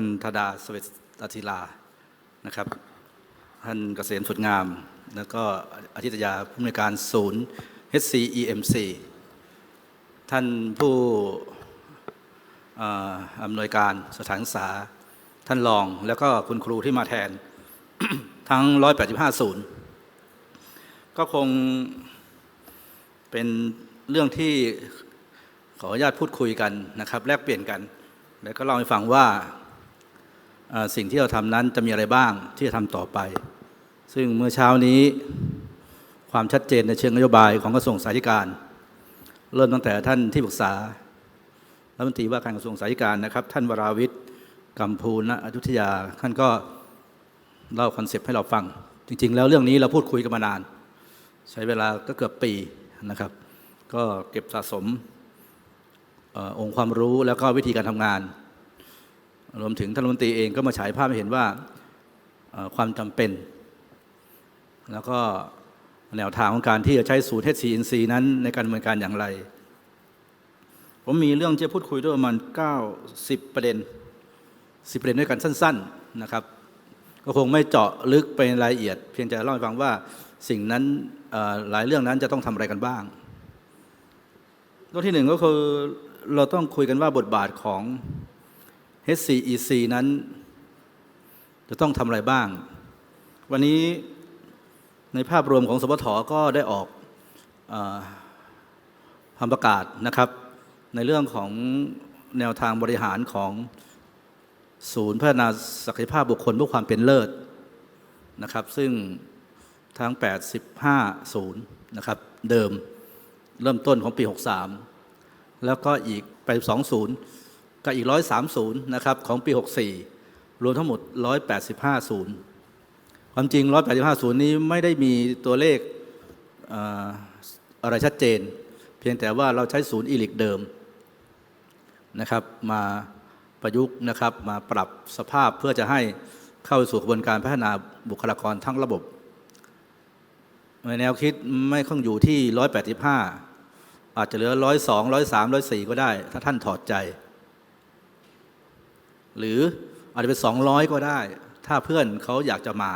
ท่านธดาสเวตศิลานะครับ ท่านเกษมสุดงาม แล้วก็อาทิตยาผู้อำนวยการศูนย์ HCEMC ท่านผู้อำนวยการสถานศึกษาท่านรอง แล้วก็คุณครูที่มาแทน ทั้ง 185 ศูนย์ ก็คงเป็นเรื่องที่ขออนุญาตพูดคุยกันนะครับ แลกเปลี่ยนกัน แล้วก็เล่าให้ฟังว่า สิ่งที่เราทำนั้นจะมีอะไรบ้างที่จะทำต่อไป ซึ่งเมื่อเช้านี้ความชัดเจนในเชิงนโยบายของกระทรวงสาธารณการ เริ่มตั้งแต่ท่านที่ปรึกษารัฐมนตรีว่าการกระทรวงสาธารณการนะครับ ท่านวราวิทย์กัมพูณอยุธยาท่านก็เล่าคอนเซปต์ให้เราฟัง จริง ๆ แล้วเรื่องนี้เราพูดคุยกันมานาน ใช้เวลาก็เกือบปีนะครับ ก็เก็บสะสมออองค์ความรู้แล้วก็วิธีการทำงาน รวมถึงท่านรัฐมนตรีเองก็มาฉายภาพให้เห็นว่าความจำเป็น แล้วก็แนวทางของการที่จะใช้ศูนย์ HCNC นั้นในการดำเนินการอย่างไร ผมมีเรื่องจะพูดคุยด้วยประมาณ90 ประเด็น 10 ประเด็นด้วยกันสั้น ๆนะครับ ก็คงไม่เจาะลึกไปรายละเอียด เพียงแต่เล่าให้ฟังว่าสิ่งนั้นหลายเรื่องนั้นจะต้องทำอะไรกันบ้างเรื่องที่หนึ่งก็คือเราต้องคุยกันว่าบทบาทของ HCEC นั้น จะต้องทำอะไรบ้าง วันนี้ในภาพรวมของสปทก็ได้ออกคำประกาศนะครับ ในเรื่องของแนวทางบริหารของศูนย์พัฒนาศักยภาพบุคคลเพื่อความเป็นเลิศนะครับ ซึ่งทั้ง 85 ศูนย์นะครับเดิมเริ่มต้นของปี 63 แล้วก็อีกไป2ศูนย์ กับอีก 130นะครับของปี 64 รวมทั้งหมด 185ศูนย์ความจริง 185ศูนย์นี้ไม่ได้มีตัวเลขเอ่อะไรชัดเจน เพียงแต่ว่าเราใช้ศูนย์อีลิกเดิมนะครับมาประยุกต์นะครับมาปรับสภาพเพื่อจะให้เข้าสู่กระบวนการพัฒนาบุคลากรทั้งระบบในแนวคิดไม่ค่องอยู่ที่ 185 อาจจะเหลือ 102 103 104 ก็ได้ ถ้าท่านถอดใจ หรืออาจจะเป็น 200 ก็ได้ ถ้าเพื่อนเขาอยากจะมา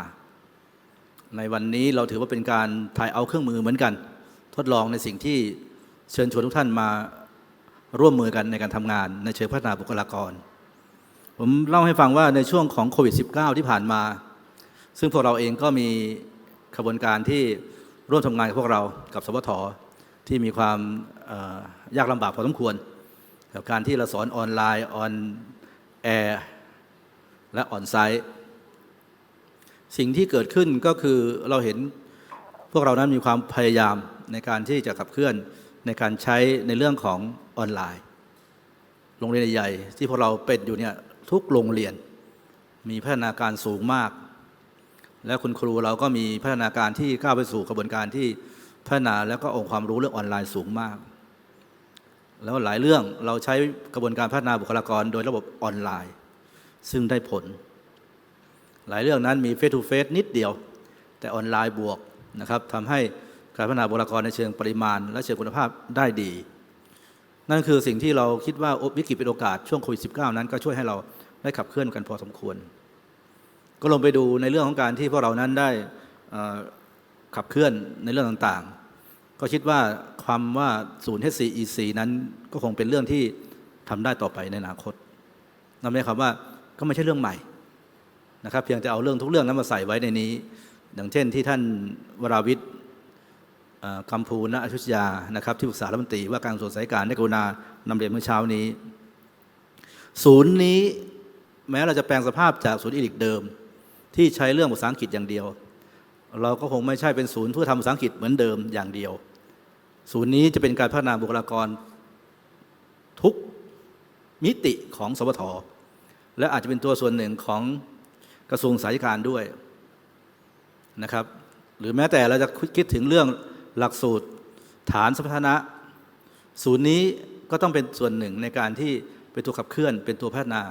ในวันนี้เราถือว่าเป็นการถ่ายเอาเครื่องมือเหมือนกัน ทดลองในสิ่งที่เชิญชวนทุกท่านมาร่วมมือกันในการทำงาน ในเชิงพัฒนาบุคลากร ผมเล่าให้ฟังว่าในช่วงของโควิด -19 ที่ผ่านมา ซึ่งพวกเราเองก็มีขบวนการที่ร่วมทำงานกับพวกเรากับสวทที่มีความยากลำบากพอสมควรกับการที่เราสอนออนไลน์ออน แอร์และออนไซต์สิ่งที่เกิดขึ้นก็คือเราเห็นพวกเรานั้นมีความพยายามในการที่จะขับเคลื่อนในการใช้ในเรื่องของออนไลน์ โรงเรียนใหญ่ที่พวกเราเป็นอยู่เนี่ยทุกโรงเรียน มีพัฒนาการสูงมาก และคุณครูเราก็มีพัฒนาการที่ก้าวไปสู่กระบวนการที่พัฒนาแล้วก็องค์ความรู้เรื่องออนไลน์สูงมาก แล้วหลายเรื่องเราใช้กระบวนการพัฒนาบุคลากร โดยระบบออนไลน์ ซึ่งได้ผล หลายเรื่องนั้นมีเฟส t ูเฟสนิดเดียว แต่ออนไลน์บวกนะครับทำให้การพัฒนาบุคลากรในเชิงปริมาณ และเชิงคุณภาพได้ดี นั่นคือสิ่งที่เราคิดว่าวิกฤตเป็นโอกาสช่วงโควิด -19 นั้นก็ช่วยให้เราได้ขับเคลื่อนกันพอสมควร ก็ลงไปดูในเรื่องของการที่พวกเรานั้นได้ขับเคลื่อนในเรื่องต่างๆ ก็คิดว่า ความว่าศูนย์ HCEC นั้นก็คงเป็นเรื่องที่ทำได้ต่อไปในอนาคตนั่นหมายความว่าก็ไม่ใช่เรื่องใหม่นะครับเพียงแต่เอาเรื่องทุกเรื่องนั้นมาใส่ไว้ในนี้ อย่างเช่นที่ท่านวราวิทย์คำภูณอยุธยานะครับที่ปรึกษารัฐมนตรีว่าการกระทรวงสาธารณการได้กรุณานำเรียนเมื่อเช้านี้ ศูนย์นี้แม้เราจะแปลงสภาพจากศูนย์อีลิกเดิม ที่ใช้เรื่องภาษาอังกฤษอย่างเดียว เราก็คงไม่ใช่เป็นศูนย์เพื่อทำภาษาอังกฤษเหมือนเดิมอย่างเดียว ศูนย์นี้จะเป็นการพัฒนาบุคลากรทุกมิติของสวทและอาจจะเป็นตัวส่วนหนึ่งของกระทรวงสาธารณการด้วยนะครับ หรือแม้แต่เราจะคิดถึงเรื่องหลักสูตรฐานสมรรถนะ ศูนย์นี้ก็ต้องเป็นส่วนหนึ่งในการที่เป็นตัวขับเคลื่อน เป็นตัวพัฒนา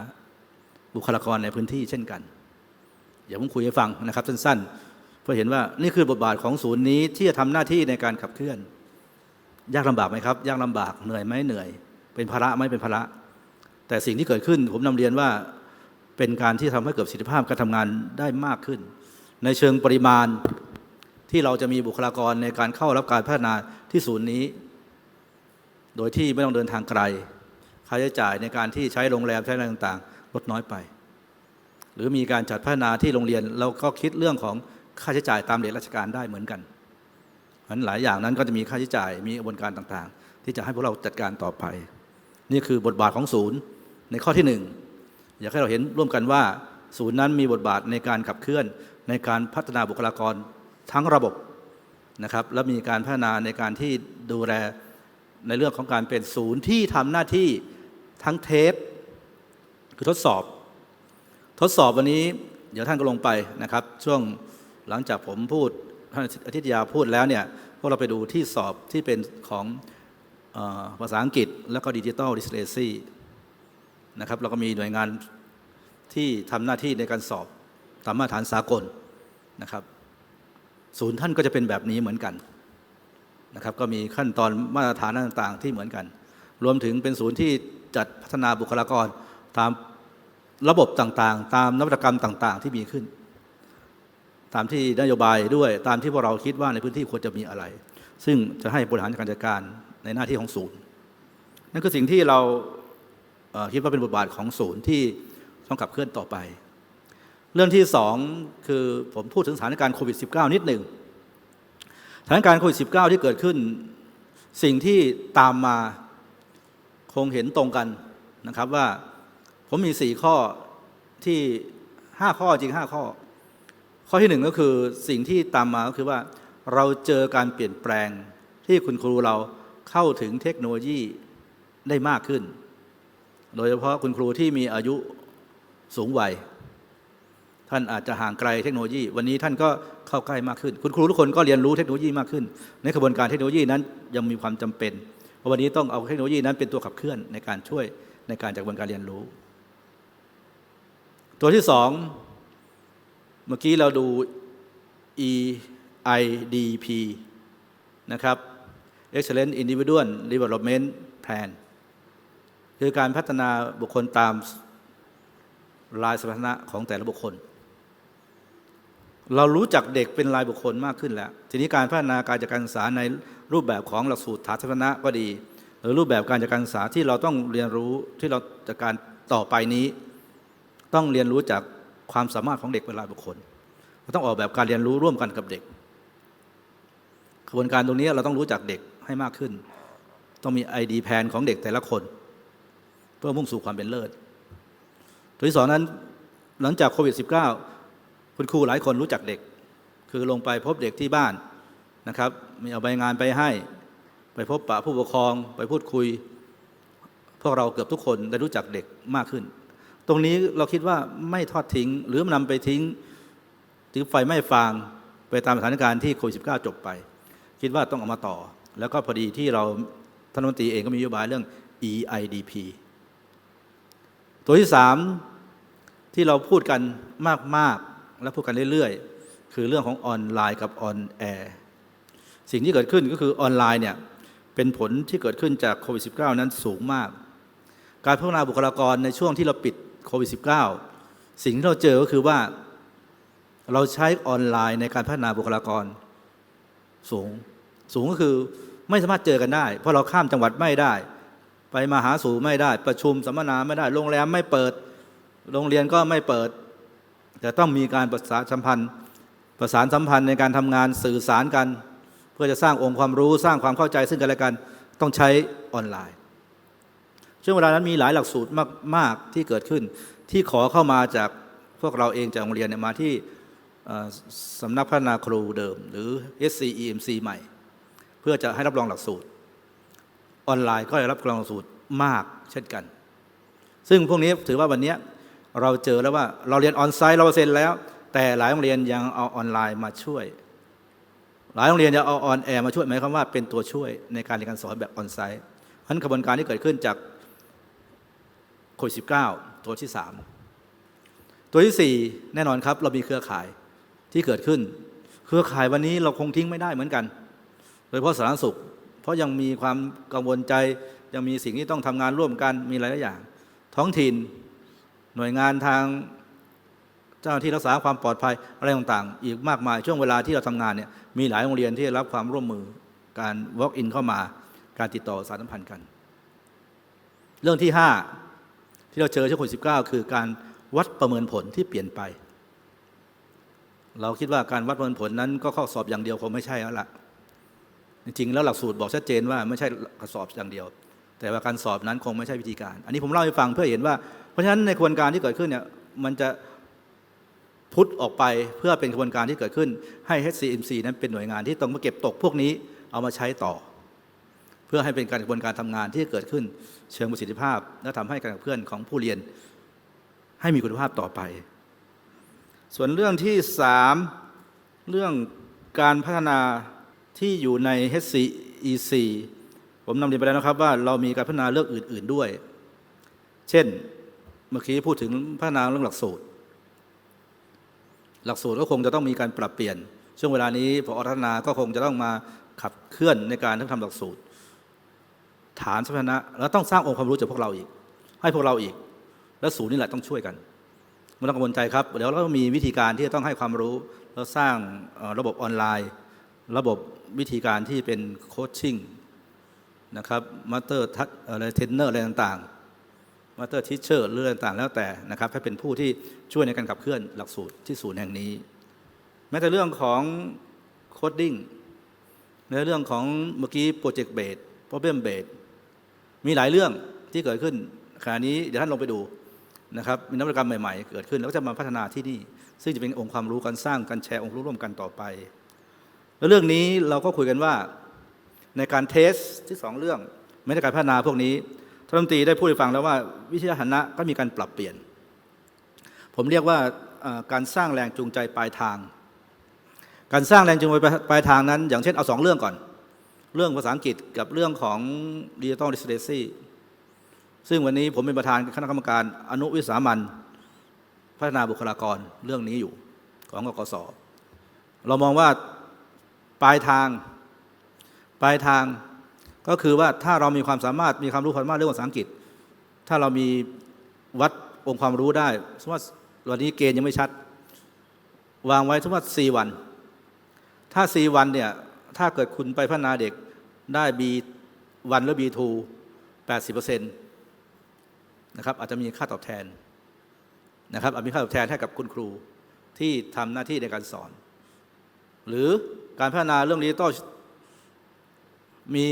บุคลากรในพื้นที่เช่นกัน อย่าผมคุยให้ฟังนะครับสั้นๆ เพื่อเห็นว่านี่คือบทบาทของศูนย์นี้ที่จะทำหน้าที่ในการขับเคลื่อน ยากลำบากไหมครับ ยากลำบากเหนื่อยไหมเหนื่อย เป็นภาระไหมเป็นภาระ แต่สิ่งที่เกิดขึ้น ผมนำเรียนว่าเป็นการที่ทำให้เกิดประสิทธิภาพการทำงานได้มากขึ้น ในเชิงปริมาณที่เราจะมีบุคลากรในการเข้ารับการพัฒนาที่ศูนย์นี้ โดยที่ไม่ต้องเดินทางไกลค่าใช้จ่ายในการที่ใช้โรงแรมใช้อะไรต่างๆ ลดน้อยไป หรือมีการจัดพัฒนาที่โรงเรียนเราก็คิดเรื่องของค่าใช้จ่ายตามเด็กราชการได้เหมือนกัน นั้นหลายอย่างนั้นก็จะมีค่าใช้จ่ายมีกระบวนการต่างๆ ที่จะให้พวกเราจัดการต่อไป นี่คือบทบาทของศูนย์ในข้อที่หนึ่งอยากให้เราเห็นร่วมกันว่า ศูนย์นั้นมีบทบาทในการขับเคลื่อนในการพัฒนาบุคลากรทั้งระบบนะครับและมีการพัฒนาในการที่ดูแลในเรื่องของการเป็นศูนย์ที่ทำหน้าที่ทั้งเทป คือทดสอบ ทดสอบวันนี้ เดี๋ยวท่านก็ลงไปนะครับ ช่วงหลังจากผมพูด ท่านอาทิตยาพูดแล้วเนี่ยพวกเราไปดูที่สอบที่เป็นของอภาษาอังกฤษแล้วก็ดิจิตอลดิสเลซีนะครับเราก็มีหน่วยงานที่ทำหน้าที่ในการสอบตามมาตรฐานสากลนะครับศูนย์ท่านก็จะเป็นแบบนี้เหมือนกันนะครับก็มีขั้นตอนมาตรฐานต่างๆ ที่เหมือนกัน รวมถึงเป็นศูนย์ที่จัดพัฒนาบุคลากรตามระบบต่างๆ ตามนวัตกรรมต่าง ๆ ที่มีขึ้น ตามที่นโยบายด้วย ตามที่พวกเราคิดว่าในพื้นที่ควรจะมีอะไร ซึ่งจะให้บริหารการจัดการในหน้าที่ของศูนย์ นั่นคือสิ่งที่เราคิดว่าเป็นบทบาทของศูนย์ที่ต้องขับเคลื่อนต่อไป เรื่องที่สองคือผมพูดถึงสถานการณ์โควิด -19 นิดหนึ่งสถานการณ์โควิด -19 ที่เกิดขึ้น สิ่งที่ตามมาคงเห็นตรงกันนะครับว่าผมมีสี่ข้อที่ห้าข้อจริงห้าข้อ ข้อที่หนึ่งก็คือสิ่งที่ตามมาก็คือว่าเราเจอการเปลี่ยนแปลงที่คุณครูเราเข้าถึงเทคโนโลยีได้มากขึ้น โดยเฉพาะคุณครูที่มีอายุสูงวัย ท่านอาจจะห่างไกลเทคโนโลยี วันนี้ท่านก็เข้าใกล้มากขึ้น คุณครูทุกคนก็เรียนรู้เทคโนโลยีมากขึ้น ในกระบวนการเทคโนโลยีนั้นยังมีความจำเป็นเพราะวันนี้ต้องเอาเทคโนโลยีนั้นเป็นตัวขับเคลื่อนในการช่วยในการจัดกระบวนการเรียนรู้ ตัวที่สอง เมื่อกี้เราดู EIDP นะครับ Excellent Individual Development Plan คือการพัฒนาบุคคลตามลายสถานะของแต่ละบุคคล เรารู้จักเด็กเป็นรายบุคคลมากขึ้นแล้ว ทีนี้การพัฒนาการจัดการศึกษาในรูปแบบของหลักสูตรสาธารณะก็ดี หรือรูปแบบการจัดการศึกษาที่เราต้องเรียนรู้ที่เราจัดการต่อไปนี้ ต้องเรียนรู้จาก ความสามารถของเด็กเป็นรายบุคคลเราต้องออกแบบการเรียนรู้ร่วมกันกับเด็กกระบวนการตรงนี้เราต้องรู้จักเด็กให้มากขึ้น ต้องมีไอดีแพนของเด็กแต่ละคน เพื่อมุ่งสู่ความเป็นเลิศตัวที่สองนั้นหลังจากโควิด -19 คุณครูหลายคนรู้จักเด็ก คือลงไปพบเด็กที่บ้านนะครับ มีเอาใบงานไปให้ ไปพบปะผู้ปกครอง ไปพูดคุย พวกเราเกือบทุกคนได้รู้จักเด็กมากขึ้น ตรงนี้เราคิดว่าไม่ทอดทิ้ง หรือนำไปทิ้งถึงไฟไม่ฟางไปตามสถานการณ์ที่โควิด -19 จบไป คิดว่าต้องเอามาต่อ แล้วก็พอดีที่เราท่านรัฐมนตรีเองก็มีนโยบายเรื่อง EIDP ตัวที่สามที่เราพูดกันมาก ๆ และพูดกันเรื่อยๆ คือเรื่องของออนไลน์กับออนแอร์สิ่งที่เกิดขึ้นก็คือออนไลน์เนี่ยเป็นผลที่เกิดขึ้นจากโควิด -19 นั้นสูงมาก การพัฒนาบุคลากรในช่วงที่เราปิด โควิด -19 สิ่งที่เราเจอก็คือว่าเราใช้ออนไลน์ในการพัฒนาบุคลากรสูง สูงก็คือไม่สามารถเจอกันได้ เพราะเราข้ามจังหวัดไม่ได้ ไปมาหาสู่ไม่ได้ ประชุมสัมมนาไม่ได้ โรงแรมไม่เปิด โรงเรียนก็ไม่เปิด แต่ต้องมีการประสานสัมพันธ์ ประสานสัมพันธ์ในการทำงานสื่อสารกัน เพื่อจะสร้างองค์ความรู้สร้างความเข้าใจซึ่งกันและกันต้องใช้ออนไลน์ ช่วงเวลานั้นมีหลายหลักสูตรมาก ๆ ที่เกิดขึ้น ที่ขอเข้ามาจากพวกเราเองจากโรงเรียนเนี่ยมาที่สำนักพัฒนาครูเดิม หรือ SCEMC ใหม่ เพื่อจะให้รับรองหลักสูตร ออนไลน์ก็ได้รับรองหลักสูตรมากเช่นกัน ซึ่งพวกนี้ถือว่าวันนี้เราเจอแล้วว่าเราเรียนออนไซต์เราเซ็นแล้ว แต่หลายโรงเรียนยังเอาออนไลน์มาช่วย หลายโรงเรียนจะเอาออนแอร์มาช่วยหมายความว่าเป็นตัวช่วยในการเรียนการสอนแบบออนไซต์เพราะฉะนั้นกระบวนการที่เกิดขึ้นจาก ควิด -19 ตัวที่ 3 ตัวที่ 4 แน่นอนครับ เรามีเครือข่ายที่เกิดขึ้น เครือข่ายวันนี้เราคงทิ้งไม่ได้เหมือนกัน โดยเฉพาะสาธารณสุข เพราะยังมีความกังวลใจ ยังมีสิ่งที่ต้องทำงานร่วมกันมีหลายอย่าง ท้องถิ่น หน่วยงานทางเจ้าหน้าที่รักษาความปลอดภัยอะไรต่างๆ อีกมากมายช่วงเวลาที่เราทำงานเนี่ยมีหลายโรงเรียนที่รับความร่วมมือการ walk in เข้ามาการติดต่อสารสัมพันธ์กัน เรื่องที่5 ที่เราเจอช่วงโควิด19คือการวัดประเมินผลที่เปลี่ยนไป เราคิดว่าการวัดประเมินผลนั้นก็ข้อสอบอย่างเดียวคงไม่ใช่แล้วล่ะ จริงๆแล้วหลักสูตรบอกชัดเจนว่าไม่ใช่ข้อสอบอย่างเดียว แต่ว่าการสอบนั้นคงไม่ใช่วิธีการ อันนี้ผมเล่าให้ฟังเพื่อเห็นว่า เพราะฉะนั้นในกระบวนการที่เกิดขึ้นเนี่ยมันจะพุทธออกไปเพื่อเป็นกระบวนการที่เกิดขึ้น ให้ HCMC นั้นเป็นหน่วยงานที่ต้องมาเก็บตกพวกนี้เอามาใช้ต่อ พื่อให้เป็นการกระบวนการทำงานที่เกิดขึ้นเชิงประสิทธิภาพ และทำให้การกับเพื่อนของผู้เรียน ให้มีคุณภาพต่อไป ส่วนเรื่องที่สามเรื่องการพัฒนาที่อยู่ใน HCEC ผมนำเรียนไปแล้วนะครับว่าเรามีการพัฒนาเรื่องอื่น ๆด้วย เช่นเมื่อกี้พูดถึงพัฒนาเรื่องหลักสูตร หลักสูตรก็คงจะต้องมีการปรับเปลี่ยน ช่วงเวลานี้พอพัฒนาก็คงจะต้องมาขับเคลื่อนในการทำหลักสูตร ฐานสมรรถนะแล้วต้องสร้างองค์ความรู้จากพวกเราอีก ให้พวกเราอีก และศูนย์นี่แหละต้องช่วยกันไม่ต้องกังวลใจครับเดี๋ยวเรามีวิธีการที่จะต้องให้ความรู้แล้วสร้างระบบออนไลน์ ระบบวิธีการที่เป็นโคชชิ่งนะครับมาสเตอร์ทัอะไรเทรนเนอร์อะไรต่างๆมาสเตอร์ทิชเชอร์เรื่องต่างๆ แล้วแต่นะครับให้เป็นผู้ที่ช่วยในการขับเคลื่อนหลักสูตรที่ศูนย์แห่งนี้ แม้แต่เรื่องของโคดดิ้งในเรื่องของเมื่อกี้โปรเจกต์เบสโปรเบมเบส มีหลายเรื่องที่เกิดขึ้นขณะนี้เดี๋ยวท่านลงไปดูนะครับมีนวัตกรรมใหม่ๆ เกิดขึ้นแล้วก็จะมาพัฒนาที่นี่ ซึ่งจะเป็นองค์ความรู้การสร้างการแชร์องค์รู้ร่วมกันต่อไป แล้วเรื่องนี้เราก็คุยกันว่าในการเทสที่สองเรื่องไม่ได้การพัฒนาพวกนี้ท่านรัฐมนตรีได้พูดให้ฟังแล้วว่าวิทยาฐานะก็มีการปรับเปลี่ยน ผมเรียกว่าการสร้างแรงจูงใจปลายทาง การสร้างแรงจูงใจปลายทางนั้น อย่างเช่นเอาสองเรื่องก่อน เรื่องภาษาอังกฤษกับเรื่องของดิจิทัลดิสเ a ซีซึ่งวันนี้ผมเป็นประธานคณะกรรมการอนุวิสามันพัฒนาบุคลากรเรื่องนี้อยู่ของกกสเรามองว่าปลายทาง ปลายทางก็คือว่าถ้าเรามีความสามารถมีความรู้ความสามารถเรื่องภาษาอังกฤษ ถ้าเรามีวัดองค์ความรู้ได้สมมติวันนี้เกณฑ์ยังไม่ชัด วางไว้สมมติว่า4วัน ถ้า 4 วันเนี่ย ถ้าเกิดคุณไปพัฒนาเด็กได้ B1 หรือ B2 80%นะครับอาจจะมีค่าตอบแทนนะครับอาจมีค่าตอบแทนให้กับคุณครูที่ทำหน้าที่ในการสอน หรือการพัฒนาเรื่องดิจิตอลมี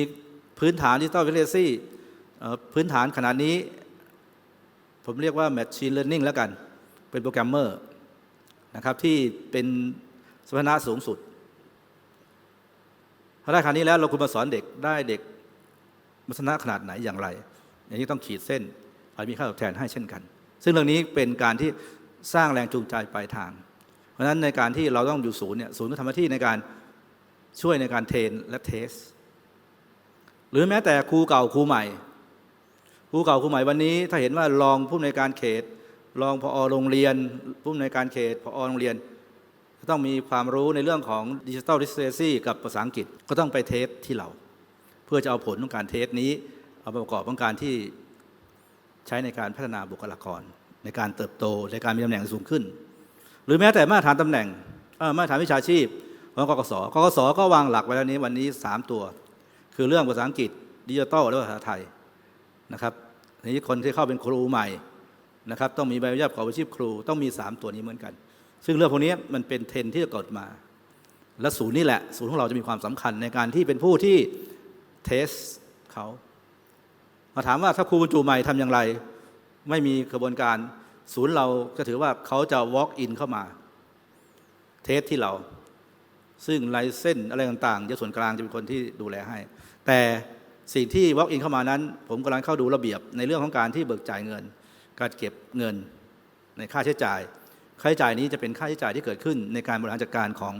พื้นฐานดิจิตอลวิเลซี่พื้นฐานขนาดนี้ ผมเรียกว่า Machine Learning แล้วกัน เป็นโปรแกรมเมอร์นะครับที่เป็นสมรรถนะสูงสุด ถ้าได้ขนาดนี้แล้วเราคุณมาสอนเด็กได้เด็กมัสนะขนาดไหนอย่างไร อย่างนี้ต้องขีดเส้นอาจมีค่าตอบแทนให้เช่นกัน ซึ่งเรื่องนี้เป็นการที่สร้างแรงจูงใจปลายทาง เพราะฉะนั้นในการที่เราต้องอยู่ศูนย์เนี่ยศูนย์ก็ทำหน้าที่ในการช่วยในการเทรนและเทส หรือแม้แต่ครูเก่าครูใหม่ครูเก่าครูใหม่วันนี้ ถ้าเห็นว่ารองผู้ในวยการเขต รองพอโรงเรียนผู้ในวยการเขตพอโรงเรียน ต้องมีความรู้ในเรื่องของดิจิทัลดิสเ a ซีกับภาษาอังกฤษก็ต้องไปเทสที่เรา เพื่อจะเอาผลของการเทสนี้เอาประกอบของการที่ใช้ในการพัฒนาบุคลากร ในการเติบโตในการมีตำแหน่งสูงขึ้น หรือแม้แต่มาตรฐานตำแหน่งมาตรฐานวิชาชีพของกกสกกสก็วางหลักไว้แล้วนี้วันนี้ 3 ตัว คือเรื่องภาษาอังกฤษดิจิทัลและภาษาไทยนะครับนี้คนที่เข้าเป็นครูใหม่นะครับต้องมีใบอนุญาตประกอบอาชีพครูต้องมี 3 ตัวนี้เหมือนกัน ซึ่งเรื่องพวกนี้มันเป็นเทรนที่จะเกิดมา และศูนย์นี่แหละ ศูนย์ของเราจะมีความสำคัญในการที่เป็นผู้ที่เทสเขามาถามว่าถ้าครูบรรจุใหม่ทำอย่างไร ไม่มีกระบวนการศูนย์เราจะถือว่าเขาจะ walk in เข้ามา เทสที่เรา ซึ่งไลเส้นอะไรต่างๆจะส่วนกลางจะเป็นคนที่ดูแลให้ แต่สิ่งที่ walk in เข้ามานั้น ผมกำลังเข้าดูระเบียบในเรื่องของการที่เบิกจ่ายเงิน การเก็บเงินในค่าใช้จ่าย ค่าใช้จ่ายนี้จะเป็นค่าใช้จ่ายที่เกิดขึ้นในการบริหารจัดการของ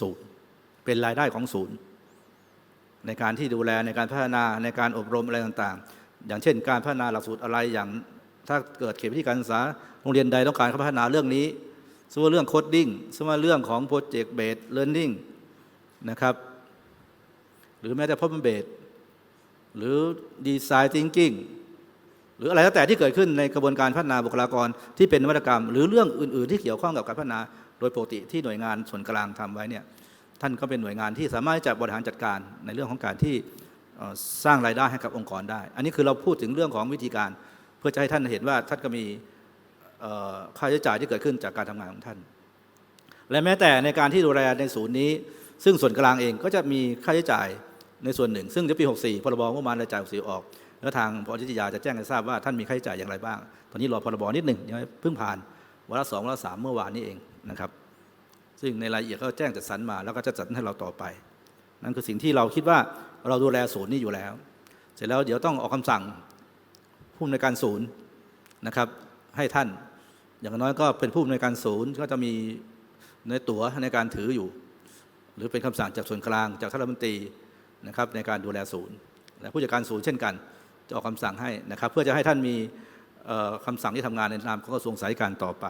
ศูนย์ เป็นรายได้ของศูนย์ ในการที่ดูแลในการพัฒนาในการอบรมอะไรต่างๆ อย่างเช่น การพัฒนาหลักสูตรอะไรอย่างถ้าเกิดเขตวิธีการศึกษาโรงเรียนใดต้องการพัฒนาเรื่องนี้สมมติว่าเรื่องโคดดิ้งสมมติว่าเรื่องของโปรเจกต์เบสเลิร์นนิ่งนะครับ หรือแม้แต่พ o อ l e m เบสหรือดีไซน์ thinking หรืออะไรแล้วแต่ที่เกิดขึ้นในกระบวนการพัฒนาบุคลากรที่เป็นนวัตกรรม หรือเรื่องอื่น ๆ ที่เกี่ยวข้องกับการพัฒนาโดยปกติที่หน่วยงานส่วนกลางทำไว้เนี่ยท่านก็เป็นหน่วยงานที่สามารถจะบริหารจัดการในเรื่องของการที่สร้างรายได้ให้กับองค์กรได้ อันนี้คือเราพูดถึงเรื่องของวิธีการ เพื่อจะให้ท่านเห็นว่าท่านก็มีค่าใช้จ่ายที่เกิดขึ้นจากการทำงานของท่าน และแม้แต่ในการที่ดูแลในศูนย์นี้ ซึ่งส่วนกลางเองก็จะมีค่าใช้จ่ายในส่วนหนึ่ง ซึ่งเดี๋ยวปี 64พรบงบประมาณรายจ่าย64ออก แล้วทางพอจิตยาจะแจ้งให้ทราบว่าท่านมีค่าใช้จ่ายอย่างไรบ้าง ตอนนี้รอพรบนิดหนึ่งยังเพิ่งผ่านวาระสองวาระสามเมื่อวานนี้เองนะครับ ซึ่งในรายละเอียดก็แจ้งจัดสรรมาแล้วก็จะจัดให้เราต่อไป นั่นคือสิ่งที่เราคิดว่าเราดูแลศูนย์นี้อยู่แล้ว เสร็จแล้วเดี๋ยวต้องออกคำสั่งผู้อำนวยการศูนย์นะครับให้ท่าน อย่างน้อยก็เป็นผู้อำนวยการศูนย์ก็จะมีในตั๋วในการถืออยู่ หรือเป็นคำสั่งจากส่วนกลางจากท่านรัฐมนตรีนะครับในการดูแลศูนย์ และผู้จัดการศูนย์เช่นกัน จะออกคำสั่งให้นะครับเพื่อจะให้ท่านมีเอ่อคำสั่งที่ทำงานในนามของกระทรวงสาธารณการต่อไป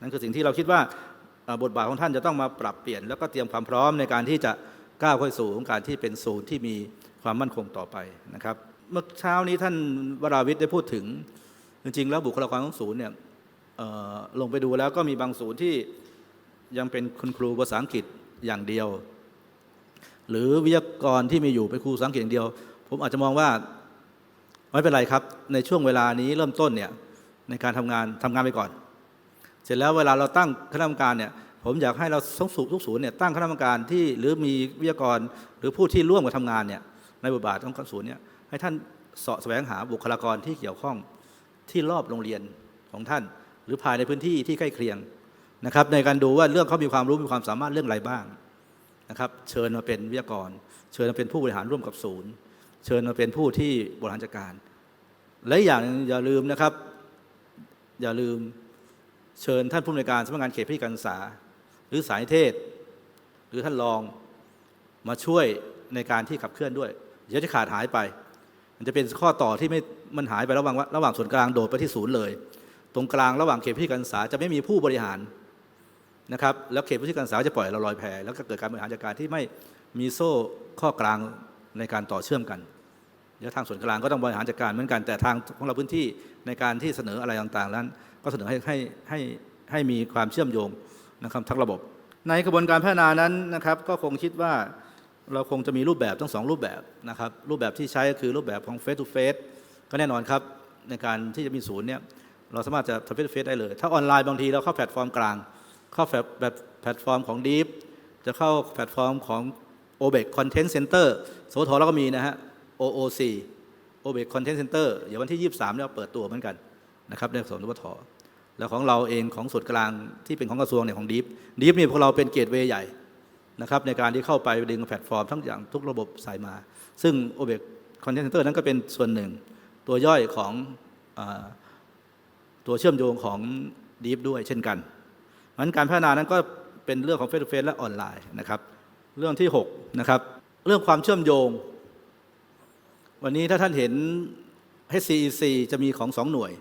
นั่นคือสิ่งที่เราคิดว่าบทบาทของท่านจะต้องมาปรับเปลี่ยน แล้วก็เตรียมความพร้อมในการที่จะก้าวเข้าสู่ของการที่เป็นศูนย์ที่มีความมั่นคงต่อไปนะครับเมื่อเช้านี้ท่านวราวิทย์ได้พูดถึง จริงๆ แล้วบุคลากรของศูนย์เนี่ยลงไปดูแล้วก็มีบางศูนย์ที่ยังเป็นคุณครูภาษาอังกฤษอย่างเดียว หรือวิทยากรที่มีอยู่เป็นครูภาษาอังกฤษอย่างเดียว ผมอาจจะมองว่า ไม่เป็นไรครับ ในช่วงเวลานี้เริ่มต้นเนี่ยในการทำงานทำงานไปก่อน เสร็จแล้วเวลาเราตั้งคณะกรรมการเนี่ยผมอยากให้เราทุกศูนย์ทุกศูนย์เนี่ยตั้งคณะกรรมการที่หรือมีวิทยากรหรือผู้ที่ร่วมกับทำงานเนี่ยในบทบาทของศูนย์เนี่ยให้ท่านเสาะแสวงหาบุคลากรที่เกี่ยวข้องที่รอบโรงเรียนของท่าน หรือภายในพื้นที่ที่ใกล้เคียงนะครับ ในการดูว่าเรื่องเขามีความรู้มีความสามารถเรื่องอะไรบ้างนะครับ เชิญมาเป็นวิทยากร เชิญมาเป็นผู้บริหารร่วมกับศูนย์ เชิญมาเป็นผู้ที่บริหารจัดการ และอย่างอย่าลืมนะครับ อย่าลืมเชิญท่านผู้อำนวยการสำนักงานเขตพื้นที่การศึกษา หรือสายเทศ หรือท่านรองมาช่วยในการที่ขับเคลื่อนด้วยเดี๋ยวจะขาดหายไป มันจะเป็นข้อต่อที่ไม่มันหายไประหว่างระหว่างส่วนกลางโดดไปที่ศูนย์เลย ตรงกลางระหว่างเขตพื้นที่การศึกษาจะไม่มีผู้บริหารนะครับแล้วเขตพื้นที่การศึกษาจะปล่อยเราลอยแพแล้วก็เกิดการบริหารจัดการที่ไม่มีโซ่ข้อกลางในการต่อเชื่อมกัน เดี๋ยวทางส่วนกลางก็ต้องบริหารจัดการเหมือนกันแต่ทางของเราพื้นที่ในการที่เสนออะไรต่างๆนั้นก็เสนอให้ให้ให้ให้มีความเชื่อมโยงนะครับทั้งระบบ ในกระบวนการพัฒนานั้นนะครับก็คงคิดว่าเราคงจะมีรูปแบบทั้งสองรูปแบบนะครับรูปแบบที่ใช้ก็คือรูปแบบของ face to face ก็แน่นอนครับในการที่จะมีศูนย์เนี่ยเราสามารถจะทำ face to face ได้เลย ถ้าออนไลน์บางทีเราเข้าแพลตฟอร์มกลาง เข้าแบบแพลตฟอร์มของ Deep จะเข้าแพลตฟอร์มของ OBEC Content Center สวทเราก็มีนะฮะ OOC OBEC Content Center เดี๋ยววันที่ 23เนี่ยเปิดตัวเหมือนกันนะครับในส่วนสวทแล้วของเราเองของส่วนกลางที่เป็นของกระทรวงเนี่ยของดีฟดีฟเนี่ยพวกเราเป็นเกตเวย์ใหญ่นะครับในการที่เข้าไปดึงแพลตฟอร์มทั้งอย่างทุกระบบใส่มา ซึ่ง o b e c Content Center นั้นก็เป็นส่วนหนึ่ง ตัวย่อยของอตัวเชื่อมโยงของดีฟด้วยเช่นกันเพราะฉะนั้นการพัฒนานั้นก็เป็นเรื่องของเฟสเฟสและออนไลน์นะครับ เรื่องที่6นะครับเรื่องความเชื่อมโยง วันนี้ถ้าท่านเห็น HCEC จะมีของสองหน่วย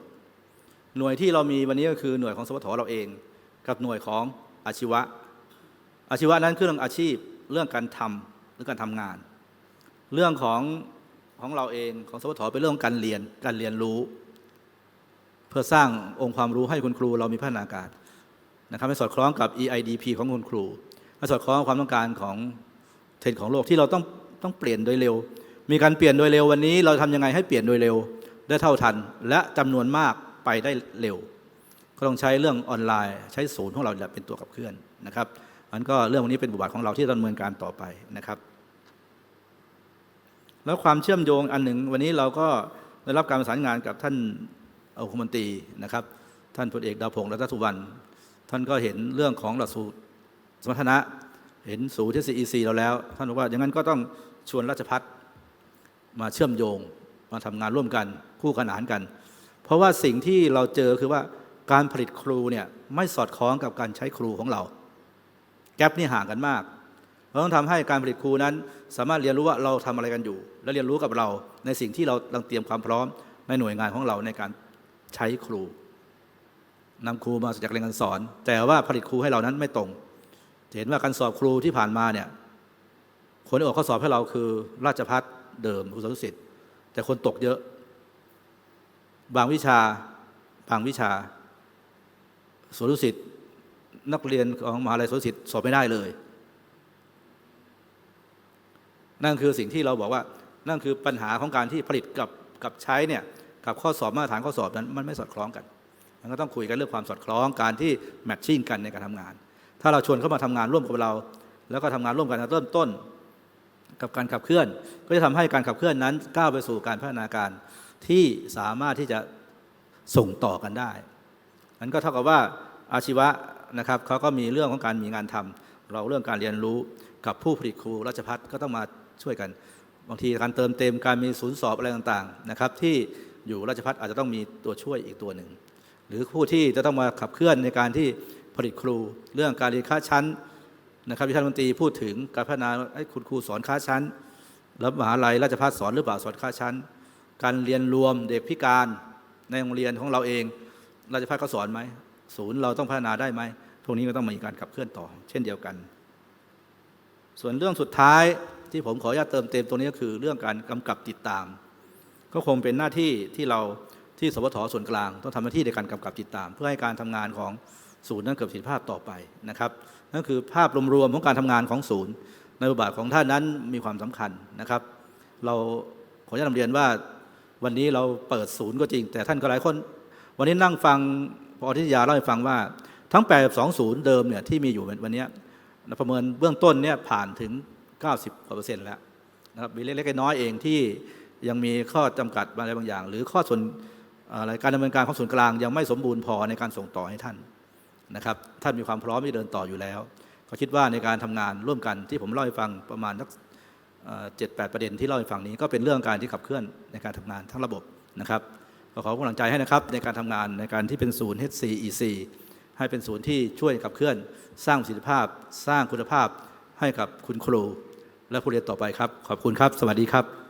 หน่วยที่เรามีวันนี้ก็คือหน่วยของสวทเราเอง กับหน่วยของอาชีวะ อาชีวะนั้นคือเรื่องอาชีพเรื่องการทำหรือการทำงาน เรื่องของของเราเองของสวทเป็นเรื่องการเรียนการเรียนรู้ เพื่อสร้างองค์ความรู้ให้คุณครูเรามีพัฒนาการนะครับให้สอดคล้องกับ EIDP ของคุณครูให้สอดคล้องกับความต้องการของเทรนด์ของโลกที่เราต้องต้องเปลี่ยนโดยเร็ว มีการเปลี่ยนโดยเร็ววันนี้ เราทำยังไงให้เปลี่ยนโดยเร็ว ได้เท่าทัน และจำนวนมากไปได้เร็ว ก็ต้องใช้เรื่องออนไลน์ ใช้ศูนย์ของเราเป็นตัวขับเคลื่อนนะครับมันก็เรื่องวันนี้เป็นบทบาทของเราที่ดำเนินการต่อไปนะครับ แล้วความเชื่อมโยงอันหนึ่งวันนี้เราก็ได้รับการประสานงานกับท่านองคมนตรีนะครับ ท่านพลเอกดาวพงษ์รัตสุวรรณท่านก็เห็นเรื่องของหลักสูตรสมรรถนะ เห็นศูนย์ที่ CEC เราแล้ว ท่านบอกว่าอย่างนั้นก็ต้องชวนราชพัฒ มาเชื่อมโยง มาทำงานร่วมกันคู่ขนานกัน เพราะว่าสิ่งที่เราเจอคือว่าการผลิตครูเนี่ยไม่สอดคล้องกับการใช้ครูของเรา แกลบนี่ห่างกันมากเราต้องทำให้การผลิตครูนั้น สามารถเรียนรู้ว่าเราทำอะไรกันอยู่ และเรียนรู้กับเราในสิ่งที่เราลังเตรียมความพร้อมในหน่วยงานของเราในการใช้ครูนำครูมาจากเรียนการสอน แต่ว่าผลิตครูให้เรานั้นไม่ตรงเห็นว่าการสอบครูที่ผ่านมาเนี่ยคนออกข้อสอบให้เราคือราชพัฒ เดิมครูสารุสิทธิ์แต่คนตกเยอะ บางวิชา บางวิชาสวนดุสิตนักเรียนของมหาลัยสวนดุสิตสอบไม่ได้เลย นั่นคือสิ่งที่เราบอกว่า นั่นคือปัญหาของการที่ผลิตกับกับใช้เนี่ยกับข้อสอบมาตรฐานข้อสอบนั้นมันไม่สอดคล้องกัน มันก็ต้องคุยกันเรื่องความสอดคล้องการที่แมทชิ่งกันในการทำงาน ถ้าเราชวนเข้ามาทำงานร่วมกับเรา แล้วก็ทำงานร่วมกันตั้งแต่เริ่มต้น กับการขับเคลื่อน ก็จะทำให้การขับเคลื่อนนั้นก้าวไปสู่การพัฒนาการที่สามารถที่จะส่งต่อกันได้นั้นก็เท่ากับว่าอาชีวะนะครับเขาก็มีเรื่องของการมีงานทำเราเรื่องการเรียนรู้กับผู้ผลิตครูราชพัฒก็ต้องมาช่วยกัน บางทีการเติมเต็มการมีศูนย์สอบอะไรต่างๆนะครับที่อยู่ราชพัฒอาจจะต้องมีตัวช่วยอีกตัวหนึ่งหรือผู้ที่จะต้องมาขับเคลื่อนในการที่ผลิตครู เรื่องการเรียนค่าชั้น นะครับที่ท่านรัฐมนตรีพูดถึงการพัฒนาให้คุณครูสอนค่าชั้นแล้วมหาลัยราชพัฒสอนหรือเปล่าสอนค่าชั้น การเรียนรวมเด็กพิการในโรงเรียนของเราเอง ราชพัฒเขาสอนไหมศูนย์เราต้องพัฒนาได้ไหมพวกนี้ก็ต้องมีการขับเคลื่อนต่อ เช่นเดียวกัน ส่วนเรื่องสุดท้ายที่ผมขออนุญาตเติมเต็มตรงนี้ก็คือเรื่องการกำกับติดตาม ก็คงเป็นหน้าที่ที่เราที่สวทส่วนกลาง ต้องทำหน้าที่ในการกำกับติดตาม เพื่อให้การทำงานของศูนย์นั้นเกิดประสิทธิภาพต่อไปนะครับ นั่นคือภาพรวมๆของการทำงานของศูนย์ ในบทบาทของท่านนั้นมีความสำคัญนะครับ เราขออนุญาตนำเรียนว่าวันนี้เราเปิดศูนย์ก็จริง แต่ท่านก็หลายคน วันนี้นั่งฟังพอทิยาเล่าให้ฟังว่าทั้ง 8 2 ศูนย์เดิมเนี่ยที่มีอยู่วันนี้ประเมินเบื้องต้นเนี่ยผ่านถึง 90กว่าเปอร์เซ็นต์แล้วนะครับมีเล็กๆน้อยเองที่ยังมีข้อจำกัดอะไรบางอย่าง หรือข้อส่วนอะไรการดำเนินการของส่วนกลางยังไม่สมบูรณ์พอในการส่งต่อให้ท่าน นะครับท่านมีความพร้อมที่เดินต่ออยู่แล้ว ก็คิดว่าในการทำงานร่วมกันที่ผมเล่าให้ฟังประมาณสักเจ็ดแปดประเด็นที่เล่าให้ฟังนี้ก็เป็นเรื่องการที่ขับเคลื่อนในการทำงานทั้งระบบนะครับก็ขอกำลังใจให้นะครับในการทำงานในการที่เป็นศูนย์ HCEC ให้เป็นศูนย์ที่ช่วยขับเคลื่อน สร้างประสิทธิภาพ สร้างคุณภาพให้กับคุณครูและผู้เรียนต่อไปครับ ขอบคุณครับ สวัสดีครับ